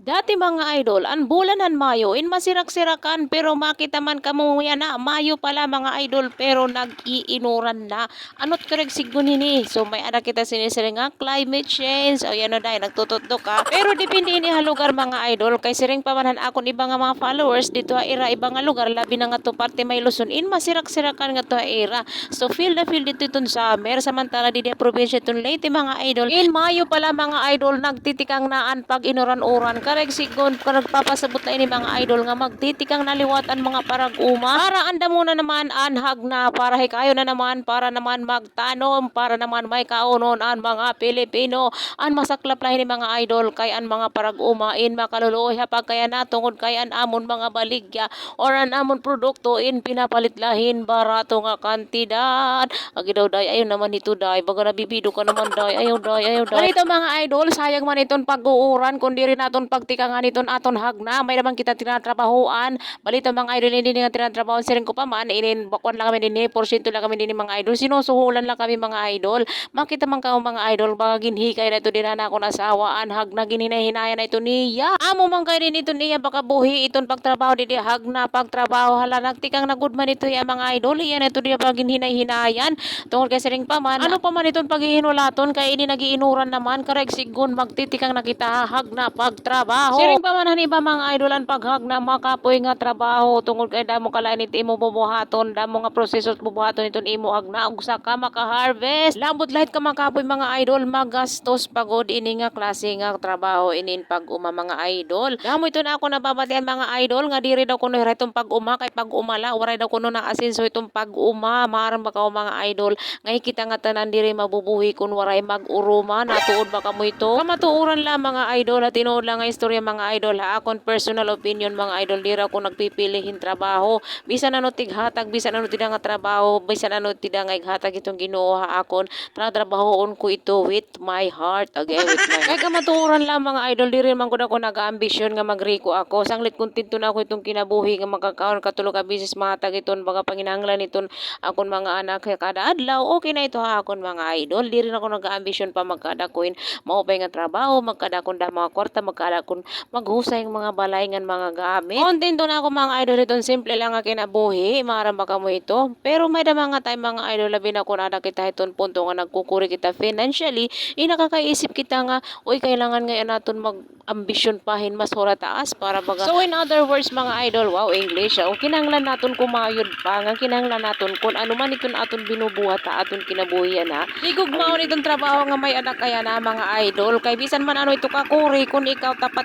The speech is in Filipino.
Dati mga idol, ang bulanan Mayo, in masirak-sirakan pero makita man kamo yan na Mayo pala mga idol pero nag-iinuran na. Anot kareg sigun hini. So may anak kita sinisiring nga climate change. O yan o dahil nagtututok ka. Pero depende ini ha lugar mga idol. Kay siring pamanan akon iba nga mga followers dito ha ira iba nga lugar labi na nga to parte may Luzon in masirak-sirakan nga to ha ira. So feel na feel dito itong summer samantala di probinsya itong Leyte mga idol. In Mayo pala mga idol nagtitikang naan pag inuran-uran kareg sigon kung nagpapasabot na ini mga idol nga magtitikang naliwatan mga parag-uma. Para anda muna naman anhag na para hikayo na naman para naman magtanom para naman may kaunon ang mga Pilipino. An masaklap lahi ni mga idol kay an mga parag-uma in makaluluoy hapag kaya natungod kay an amon mga baligya or an amon produkto in pinapalit lahin barato nga kantidad. Agi daw day ayaw naman ito day. Baga nabibido ka naman day. Ayaw day ayaw day. Ganito mga idol sayang man iton pag-uuran kundi rin aton pagtikangan iton aton hagna may naman kita tinatrabahoan. Balita mga idol hindi nga tinatrabahoan siring ko pa man inin bakwan lang kami din eh porsyento lang kami din mga idol. Sinusuhulan lang kami mga idol. Makita man ka mga idol baka ginhikay na ito din na ako nasawaan hag na ginhinay-hinaya na ito niya. Amo man kay din ito niya baka buhi iton pagtrabaho di hag na pagtrabaho hala nagtikang na good man ito ya mga idol. Iyan ito diya pag ginhinay-hinayan tungkol kay siring pa man ano pa man iton paghihinulaton kay ini nagiinuran naman kareg sigun magtitikang nakita hag na pagtrabaho siring pa man hani ba mga idol ang paghag na makapoy nga trabaho tungkol kay damo kalain iti imo bubuhaton damo nga proseso bubuhaton iton imo hag na ug sa ka maka-harvest. Lambot lahit ka makapoy mga idol magastos pagod ini nga klase nga trabaho inin pag uma mga idol. Damo ito na ako nababatian mga idol nga diri daw kuno itong pag uma kay pag umala waray daw kuno na asinso itong pag uma maram ba ka mga idol? Nga kita nga tanan diri mabubuhi kun waray mag-uruma natuod ba kamo ito? Kamatuoran lang mga idol at tinuod lang nga istorya mga idol ha? Akon personal opinion mga idol dira ko nagpipilihin trabaho. Bisan ano tighatag bisan ano tida nga trabaho bisan ano tida nga ighatag itong Ginoo ha? Akon trabahoon ko ito with my heart again with my kay kamatuoran lang mga idol diri man gud ako nag-ambisyon nga magriko ako. Sanglit kontento na ako itong kinabuhi nga makakaon katulog ka business mahatag iton baga panginahanglan iton akon mga anak. Kay kada adlaw okay na ito ha? Akon mga idol diri na ako nag-ambisyon pa magkadakuin mao pa nga trabaho magkadakon da mga kwarta magkadakon maghusay ng mga balay ngan mga gamit. Kontento na ako mga idol iton simple lang nga kinabuhi maram ba kamo ito? Pero may da mga time mga idol labi na kun ada kita iton punto nga nagkukuri kita financially inakakaisip kita nga uy kailangan nga naton mag ambisyon pahin mas hora taas para baga so in other words mga idol wow english o kinanglan naton kumayod pa nga kinanglan naton kun ano man iton aton binubuhat ta aton kinabuhian ha. Ligog mao nitong trabaho nga may anak kaya na mga idol. Kay bisan man ano ito kakuri kun ikaw tapat